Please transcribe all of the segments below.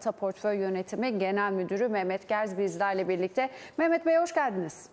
Borsa Portföy Yönetimi Genel Müdürü Mehmet Gerz bizlerle birlikte. Mehmet Bey hoş geldiniz.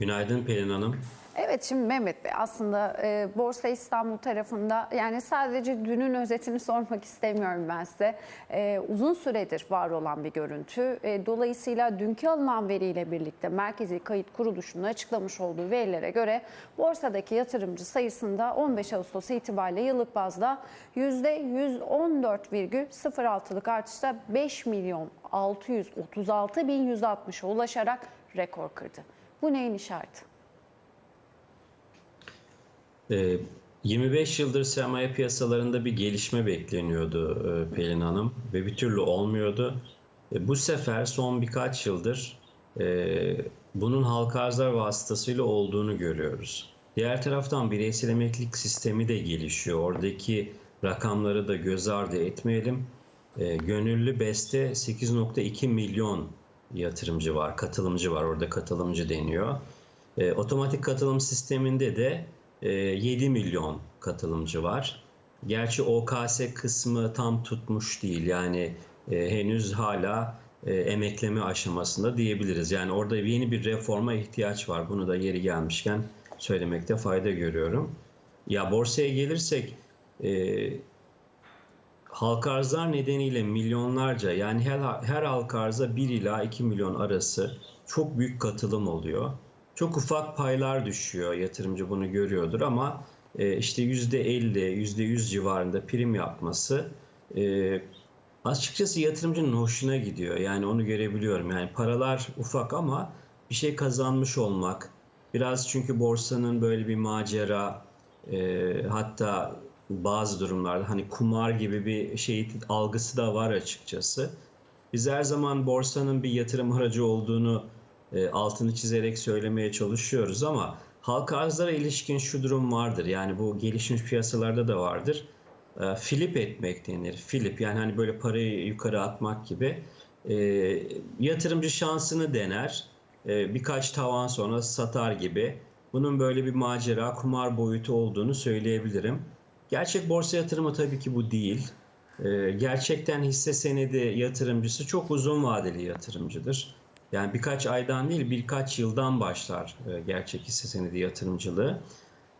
Günaydın Pelin Hanım. Evet şimdi Mehmet Bey aslında e, Borsa İstanbul tarafında yani sadece dünün özetini sormak istemiyorum ben size. E, uzun süredir var olan bir görüntü. E, dolayısıyla dünkü alınan veriyle birlikte Merkezi Kayıt Kuruluşu'nun açıklamış olduğu verilere göre borsadaki yatırımcı sayısında 15 Ağustos itibariyle yıllık bazda %114,06'lık artışta 5 milyon 636 bin 160'a ulaşarak rekor kırdı. Bu neyin işareti? Ee, 25 yıldır sermaye piyasalarında bir gelişme bekleniyordu e, Pelin Hanım ve bir türlü olmuyordu. E, Bu sefer son birkaç yıldır e, bunun halka arzlar vasıtasıyla olduğunu görüyoruz. Diğer taraftan bireysel emeklilik sistemi de gelişiyor. Oradaki rakamları da göz ardı etmeyelim. Gönüllü beste 8.2 milyon yatırımcı var, katılımcı var. Orada katılımcı deniyor. E, otomatik katılım sisteminde de e, 7 milyon katılımcı var. Gerçi OKS kısmı tam tutmuş değil. Yani e, henüz hala e, emekleme aşamasında diyebiliriz. Yani orada yeni bir reforma ihtiyaç var. Bunu da yeri gelmişken söylemekte fayda görüyorum. Ya borsaya gelirsek e, halka arzlar nedeniyle milyonlarca yani her, her halka arza 1 ila 2 milyon arası çok büyük katılım oluyor. Çok ufak paylar düşüyor yatırımcı bunu görüyordur ama e, işte %50, %100 civarında prim yapması e, açıkçası yatırımcının hoşuna gidiyor. Yani onu görebiliyorum. Yani paralar ufak ama bir şey kazanmış olmak. Biraz çünkü borsanın böyle bir macera e, hatta bazı durumlarda hani kumar gibi bir şey algısı da var açıkçası. Biz her zaman borsanın bir yatırım aracı olduğunu e, altını çizerek söylemeye çalışıyoruz ama halka arzlara ilişkin şu durum vardır. Yani bu gelişmiş piyasalarda da vardır. E, flip etmek denir. Flip yani hani böyle parayı yukarı atmak gibi. E, yatırımcı şansını dener. E, birkaç tavan sonra satar gibi. Bunun böyle bir macera, kumar boyutu olduğunu söyleyebilirim. Gerçek borsa yatırımı tabii ki bu değil. E, gerçekten hisse senedi yatırımcısı çok uzun vadeli yatırımcıdır. Yani birkaç aydan değil birkaç yıldan başlar e, gerçek hisse senedi yatırımcılığı.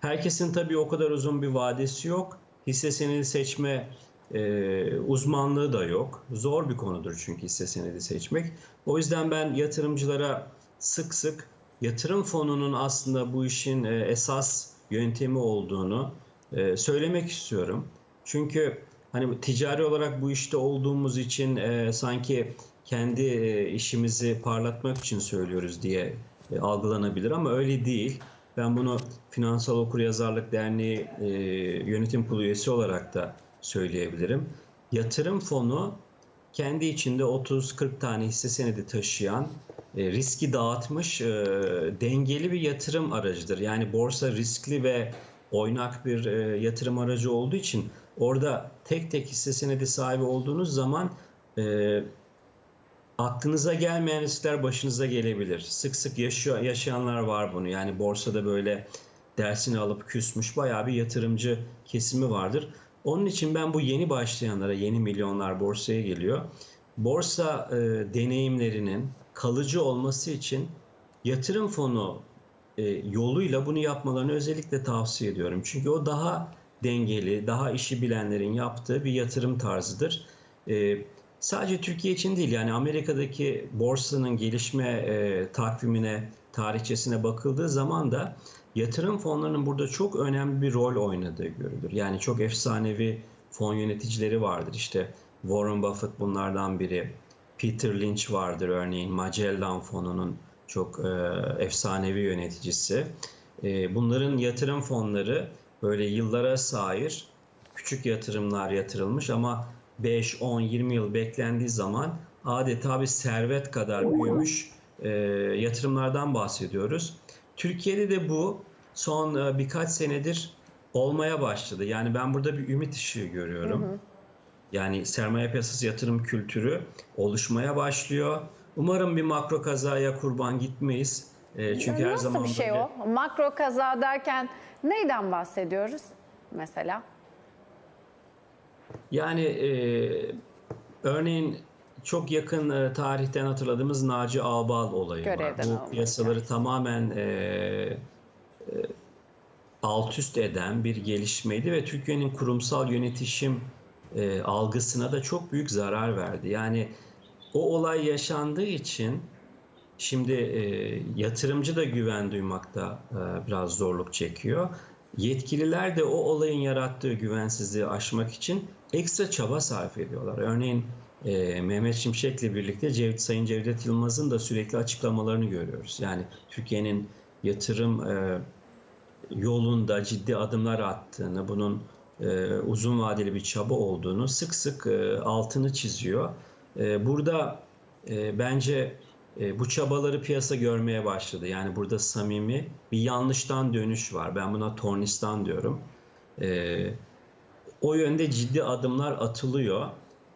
Herkesin tabii o kadar uzun bir vadesi yok. Hisse senedi seçme e, uzmanlığı da yok. Zor bir konudur çünkü hisse senedi seçmek. O yüzden ben yatırımcılara sık sık yatırım fonunun aslında bu işin e, esas yöntemi olduğunu e, söylemek istiyorum. Çünkü hani ticari olarak bu işte olduğumuz için e, sanki kendi e, işimizi parlatmak için söylüyoruz diye e, algılanabilir ama öyle değil. Ben bunu Finansal Okuryazarlık Derneği e, yönetim kurulu üyesi olarak da söyleyebilirim. Yatırım fonu kendi içinde 30-40 tane hisse senedi taşıyan, e, riski dağıtmış e, dengeli bir yatırım aracıdır. Yani borsa riskli ve oynak bir e, yatırım aracı olduğu için orada tek tek hisse senedi sahibi olduğunuz zaman e, aklınıza gelmeyen riskler başınıza gelebilir. Sık sık yaşıyor, yaşayanlar var bunu. Yani borsada böyle dersini alıp küsmüş bayağı bir yatırımcı kesimi vardır. Onun için ben bu yeni başlayanlara, yeni milyonlar borsaya geliyor. Borsa e, deneyimlerinin kalıcı olması için yatırım fonu e, yoluyla bunu yapmalarını özellikle tavsiye ediyorum. Çünkü o daha dengeli, daha işi bilenlerin yaptığı bir yatırım tarzıdır. E, sadece Türkiye için değil yani Amerika'daki borsanın gelişme e, takvimine, tarihçesine bakıldığı zaman da yatırım fonlarının burada çok önemli bir rol oynadığı görülür. Yani çok efsanevi fon yöneticileri vardır. İşte Warren Buffett bunlardan biri. Peter Lynch vardır örneğin Magellan fonunun çok e, efsanevi yöneticisi. E, bunların yatırım fonları böyle yıllara sahir küçük yatırımlar yatırılmış ama 5, 10, 20 yıl beklendiği zaman adeta bir servet kadar büyümüş e, yatırımlardan bahsediyoruz. Türkiye'de de bu son e, birkaç senedir olmaya başladı. Yani ben burada bir ümit ışığı görüyorum. Hı hı. Yani sermaye piyasası yatırım kültürü oluşmaya başlıyor. Umarım bir makro kazaya kurban gitmeyiz. E, çünkü Nasıl her zaman bir şey böyle... o? Makro kaza derken neyden bahsediyoruz mesela? Yani e, örneğin çok yakın e, tarihten hatırladığımız Naci Ağbal olayı var. Görevden Bu alınma piyasaları tamamen e, e, alt üst eden bir gelişmeydi ve Türkiye'nin kurumsal yönetişim e, algısına da çok büyük zarar verdi. Yani o olay yaşandığı için şimdi e, yatırımcı da güven duymakta e, biraz zorluk çekiyor. Yetkililer de o olayın yarattığı güvensizliği aşmak için ekstra çaba sarf ediyorlar. Örneğin e, Mehmet Şimşek'le birlikte Cevdet, Sayın Cevdet Yılmaz'ın da sürekli açıklamalarını görüyoruz. Yani Türkiye'nin yatırım e, yolunda ciddi adımlar attığını, bunun e, uzun vadeli bir çaba olduğunu sık sık e, altını çiziyor. E, burada e, bence e, bu çabaları piyasa görmeye başladı. Yani burada samimi bir yanlıştan dönüş var. Ben buna tornistan diyorum. E, o yönde ciddi adımlar atılıyor.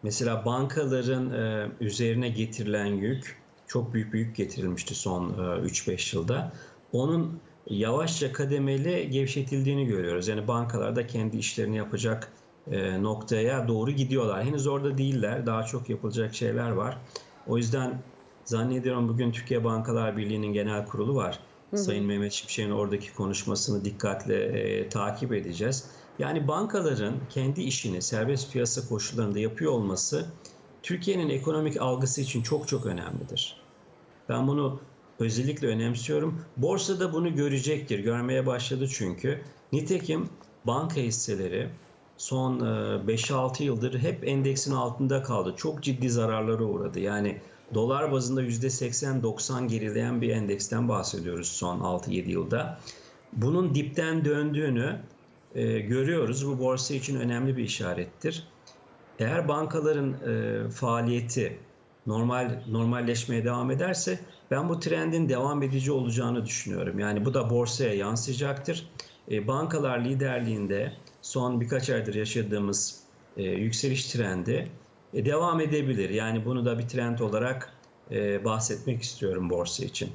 Mesela bankaların e, üzerine getirilen yük çok büyük bir yük getirilmişti son e, 3-5 yılda. Onun yavaşça kademeli gevşetildiğini görüyoruz. Yani bankalar da kendi işlerini yapacak noktaya doğru gidiyorlar. Henüz orada değiller. Daha çok yapılacak şeyler var. O yüzden zannediyorum bugün Türkiye Bankalar Birliği'nin genel kurulu var. Sayın Mehmet Şimşek'in oradaki konuşmasını dikkatle e, takip edeceğiz. Yani bankaların kendi işini serbest piyasa koşullarında yapıyor olması Türkiye'nin ekonomik algısı için çok çok önemlidir. Ben bunu özellikle önemsiyorum. Borsada bunu görecektir, görmeye başladı çünkü. Nitekim banka hisseleri son e, 5-6 yıldır hep endeksin altında kaldı. Çok ciddi zararlara uğradı. Yani dolar bazında %80-90 gerileyen bir endeksten bahsediyoruz son 6-7 yılda. Bunun dipten döndüğünü e, görüyoruz. Bu borsa için önemli bir işarettir. Eğer bankaların e, faaliyeti normal normalleşmeye devam ederse ben bu trendin devam edici olacağını düşünüyorum. Yani bu da borsaya yansıyacaktır. E, bankalar liderliğinde son birkaç aydır yaşadığımız e, yükseliş trendi e, devam edebilir. Yani bunu da bir trend olarak e, bahsetmek istiyorum borsa için.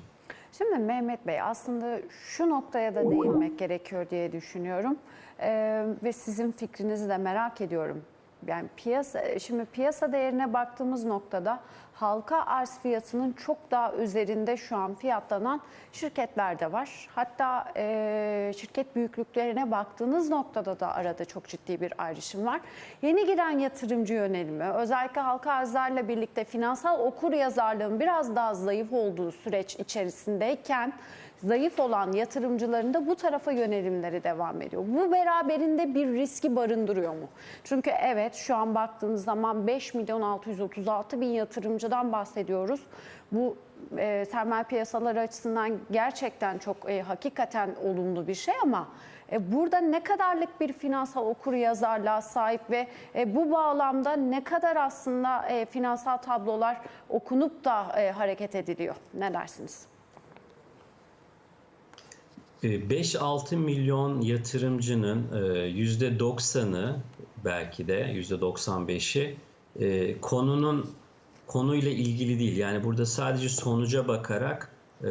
Şimdi Mehmet Bey aslında şu noktaya da değinmek gerekiyor diye düşünüyorum Ee, ve sizin fikrinizi de merak ediyorum. Yani piyasa şimdi piyasa değerine baktığımız noktada halka arz fiyatının çok daha üzerinde şu an fiyatlanan şirketler de var. Hatta e, şirket büyüklüklerine baktığınız noktada da arada çok ciddi bir ayrışım var. Yeni giren yatırımcı yönelimi özellikle halka arzlarla birlikte finansal okur yazarlığın biraz daha zayıf olduğu süreç içerisindeyken zayıf olan yatırımcıların da bu tarafa yönelimleri devam ediyor. Bu beraberinde bir riski barındırıyor mu? Çünkü evet şu an baktığınız zaman 5 milyon 636 bin yatırımcıdan bahsediyoruz. Bu e, sermaye piyasaları açısından gerçekten çok e, hakikaten olumlu bir şey ama e, burada ne kadarlık bir finansal okur yazarlığa sahip ve e, bu bağlamda ne kadar aslında e, finansal tablolar okunup da e, hareket ediliyor? Ne dersiniz? 5-6 milyon yatırımcının %90'ı belki de %95'i e, konunun konuyla ilgili değil. Yani burada sadece sonuca bakarak e,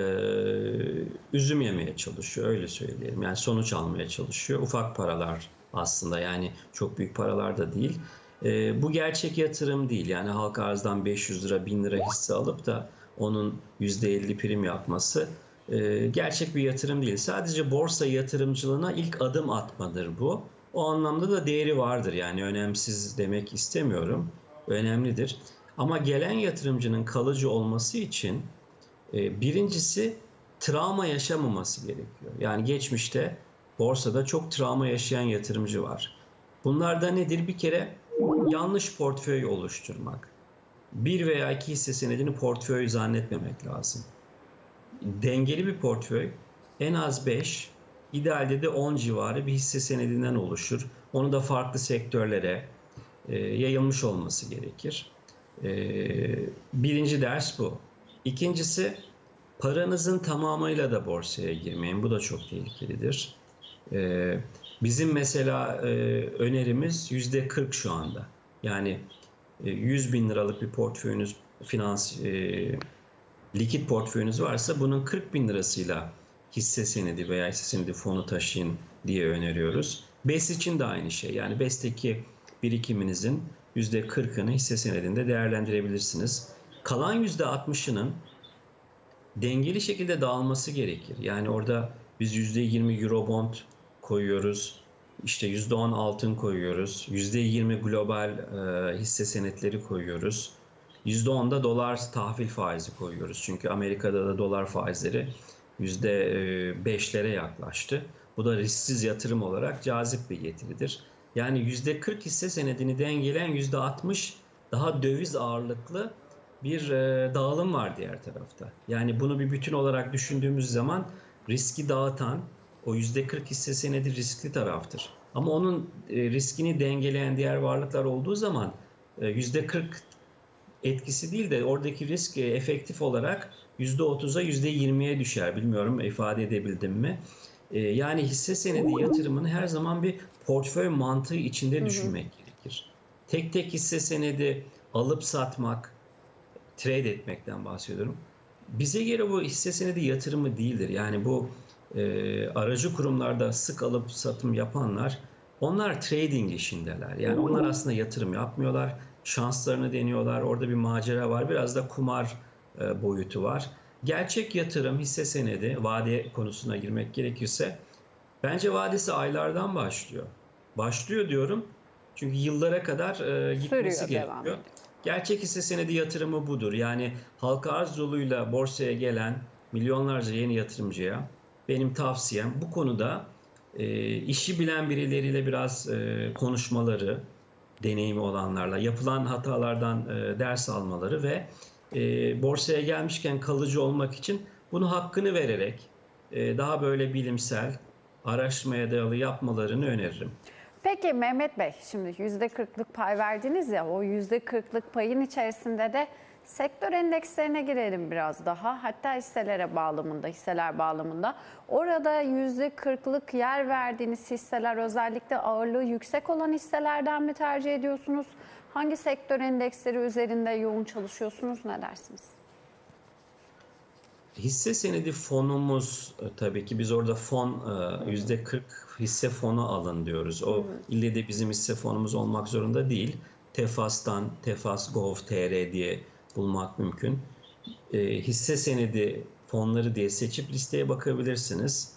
üzüm yemeye çalışıyor öyle söyleyelim. Yani sonuç almaya çalışıyor. Ufak paralar aslında yani çok büyük paralar da değil. E, bu gerçek yatırım değil. Yani halka arzdan 500 lira 1000 lira hisse alıp da onun %50 prim yapması e, gerçek bir yatırım değil. Sadece borsa yatırımcılığına ilk adım atmadır bu. O anlamda da değeri vardır. Yani önemsiz demek istemiyorum. Önemlidir. Ama gelen yatırımcının kalıcı olması için e, birincisi travma yaşamaması gerekiyor. Yani geçmişte borsada çok travma yaşayan yatırımcı var. Bunlar da nedir? Bir kere yanlış portföy oluşturmak. Bir veya iki hisse senedini portföy zannetmemek lazım dengeli bir portföy en az 5, idealde de 10 civarı bir hisse senedinden oluşur. Onu da farklı sektörlere e, yayılmış olması gerekir. E, birinci ders bu. İkincisi paranızın tamamıyla da borsaya girmeyin. Bu da çok tehlikelidir. E, bizim mesela e, önerimiz yüzde 40 şu anda. Yani e, 100 bin liralık bir portföyünüz finans e, likit portföyünüz varsa bunun 40 bin lirasıyla hisse senedi veya hisse senedi fonu taşıyın diye öneriyoruz. BES için de aynı şey. Yani BES'teki birikiminizin %40'ını hisse senedinde değerlendirebilirsiniz. Kalan %60'ının dengeli şekilde dağılması gerekir. Yani orada biz %20 Eurobond koyuyoruz. İşte %10 altın koyuyoruz. %20 global e, hisse senetleri koyuyoruz. %10 da dolar tahvil faizi koyuyoruz. Çünkü Amerika'da da dolar faizleri %5'lere yaklaştı. Bu da risksiz yatırım olarak cazip bir getiridir. Yani %40 hisse senedini dengeleyen %60 daha döviz ağırlıklı bir e, dağılım var diğer tarafta. Yani bunu bir bütün olarak düşündüğümüz zaman riski dağıtan o %40 hisse senedi riskli taraftır. Ama onun e, riskini dengeleyen diğer varlıklar olduğu zaman e, %40 etkisi değil de oradaki risk e, efektif olarak %30'a %20'ye düşer. Bilmiyorum ifade edebildim mi? E, Yani hisse senedi yatırımını her zaman bir portföy mantığı içinde düşünmek gerekir. Tek tek hisse senedi alıp satmak, trade etmekten bahsediyorum. Bize göre bu hisse senedi yatırımı değildir. Yani bu e, aracı kurumlarda sık alıp satım yapanlar onlar trading işindeler. Yani onlar aslında yatırım yapmıyorlar. Şanslarını deniyorlar. Orada bir macera var. Biraz da kumar e, boyutu var. Gerçek yatırım hisse senedi vade konusuna girmek gerekirse bence vadesi aylardan başlıyor. Başlıyor diyorum. Çünkü yıllara kadar e, gitmesi Sürüyor, gerekiyor. Gerçek hisse senedi yatırımı budur. Yani halka arz yoluyla borsaya gelen milyonlarca yeni yatırımcıya benim tavsiyem bu konuda e, işi bilen birileriyle biraz e, konuşmaları, deneyimi olanlarla, yapılan hatalardan e, ders almaları ve e, borsaya gelmişken kalıcı olmak için bunu hakkını vererek e, daha böyle bilimsel, araştırmaya dayalı yapmalarını öneririm. Peki Mehmet Bey, şimdi %40'lık pay verdiniz ya, o %40'lık payın içerisinde de sektör endekslerine girelim biraz daha. Hatta hisselere bağlamında, hisseler bağlamında. Orada %40'lık yer verdiğiniz hisseler özellikle ağırlığı yüksek olan hisselerden mi tercih ediyorsunuz? Hangi sektör endeksleri üzerinde yoğun çalışıyorsunuz? Ne dersiniz? Hisse senedi fonumuz e, tabii ki biz orada fon e, yüzde 40 hisse fonu alın diyoruz. O ille de bizim hisse fonumuz olmak zorunda değil. Tefas'tan Tefas Gov.tr diye bulmak mümkün. E, hisse senedi fonları diye seçip listeye bakabilirsiniz.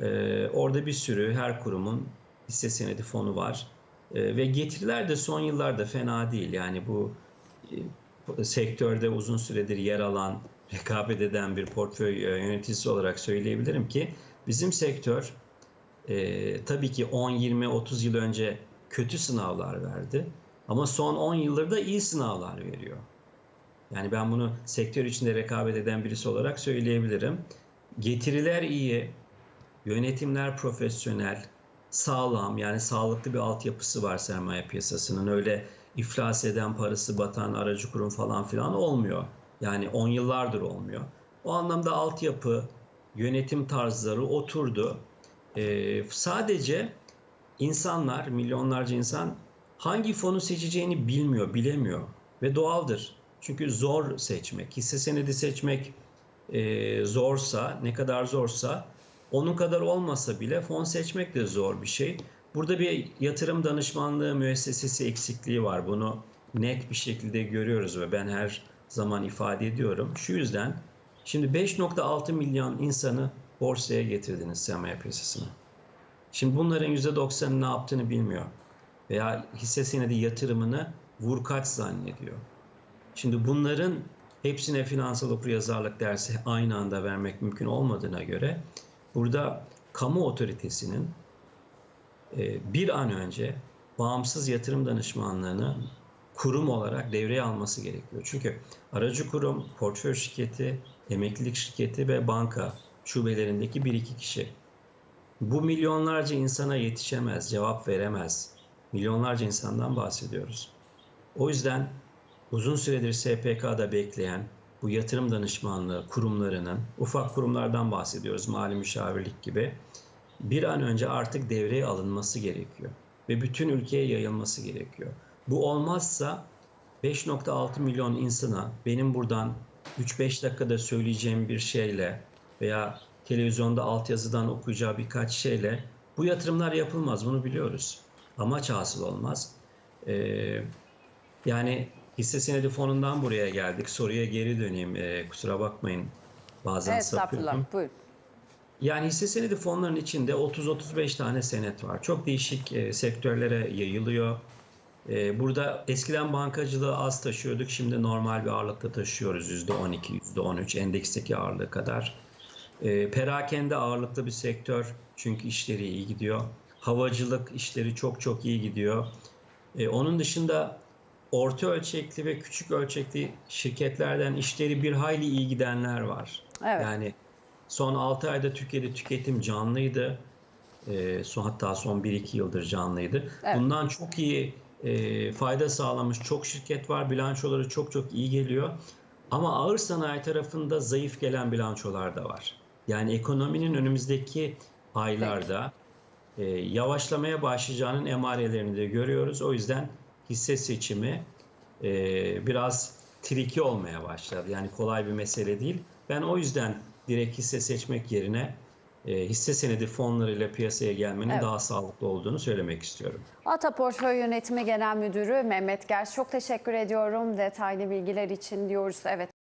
E, orada bir sürü her kurumun hisse senedi fonu var. E, ve getiriler de son yıllarda fena değil. Yani bu e, sektörde uzun süredir yer alan, rekabet eden bir portföy e, yöneticisi olarak söyleyebilirim ki bizim sektör e, tabii ki 10, 20, 30 yıl önce kötü sınavlar verdi. Ama son 10 yıldır da iyi sınavlar veriyor. Yani ben bunu sektör içinde rekabet eden birisi olarak söyleyebilirim. Getiriler iyi, yönetimler profesyonel, sağlam yani sağlıklı bir altyapısı var sermaye piyasasının. Öyle iflas eden, parası batan aracı kurum falan filan olmuyor. Yani 10 yıllardır olmuyor. O anlamda altyapı, yönetim tarzları oturdu. Ee, sadece insanlar, milyonlarca insan hangi fonu seçeceğini bilmiyor, bilemiyor ve doğaldır. Çünkü zor seçmek, hisse senedi seçmek e, zorsa, ne kadar zorsa onun kadar olmasa bile fon seçmek de zor bir şey. Burada bir yatırım danışmanlığı müessesesi eksikliği var. Bunu net bir şekilde görüyoruz ve ben her zaman ifade ediyorum. Şu yüzden şimdi 5.6 milyon insanı borsaya getirdiniz sermaye piyasasına. Şimdi bunların %90'ı ne yaptığını bilmiyor. Veya hisse senedi yatırımını vurkaç zannediyor. Şimdi bunların hepsine finansal okuryazarlık dersi aynı anda vermek mümkün olmadığına göre burada kamu otoritesinin e, bir an önce bağımsız yatırım danışmanlığını kurum olarak devreye alması gerekiyor. Çünkü aracı kurum, portföy şirketi, emeklilik şirketi ve banka şubelerindeki bir iki kişi. Bu milyonlarca insana yetişemez, cevap veremez. Milyonlarca insandan bahsediyoruz. O yüzden uzun süredir SPK'da bekleyen bu yatırım danışmanlığı kurumlarının, ufak kurumlardan bahsediyoruz, mali müşavirlik gibi, bir an önce artık devreye alınması gerekiyor. Ve bütün ülkeye yayılması gerekiyor. Bu olmazsa 5.6 milyon insana benim buradan 3-5 dakikada söyleyeceğim bir şeyle veya televizyonda altyazıdan okuyacağı birkaç şeyle bu yatırımlar yapılmaz. Bunu biliyoruz. Amaç hasıl olmaz. Ee, Yani hisse senedi fonundan buraya geldik. Soruya geri döneyim. Ee, kusura bakmayın. Bazen Evet, sapıyorum. Yani hisse senedi fonlarının içinde 30-35 tane senet var. Çok değişik e, sektörlere yayılıyor. E, burada eskiden bankacılığı az taşıyorduk. Şimdi normal bir ağırlıkta taşıyoruz. %12, %13 endeksteki ağırlığı kadar. E, perakende ağırlıklı bir sektör. Çünkü işleri iyi gidiyor. Havacılık işleri çok çok iyi gidiyor. E, onun dışında orta ölçekli ve küçük ölçekli şirketlerden işleri bir hayli iyi gidenler var. Evet. Yani son 6 ayda Türkiye'de tüketim canlıydı. E, son hatta son 1-2 yıldır canlıydı. Evet. Bundan çok iyi e, fayda sağlamış çok şirket var. Bilançoları çok çok iyi geliyor. Ama ağır sanayi tarafında zayıf gelen bilançolar da var. Yani ekonominin önümüzdeki aylarda e, yavaşlamaya başlayacağının emarelerini de görüyoruz. O yüzden hisse seçimi e, biraz triki olmaya başladı. Yani kolay bir mesele değil. Ben o yüzden direkt hisse seçmek yerine e, hisse senedi fonlarıyla piyasaya gelmenin Evet. daha sağlıklı olduğunu söylemek istiyorum. Ata Portföy Yönetimi Genel Müdürü Mehmet Gerç çok teşekkür ediyorum detaylı bilgiler için diyoruz. Evet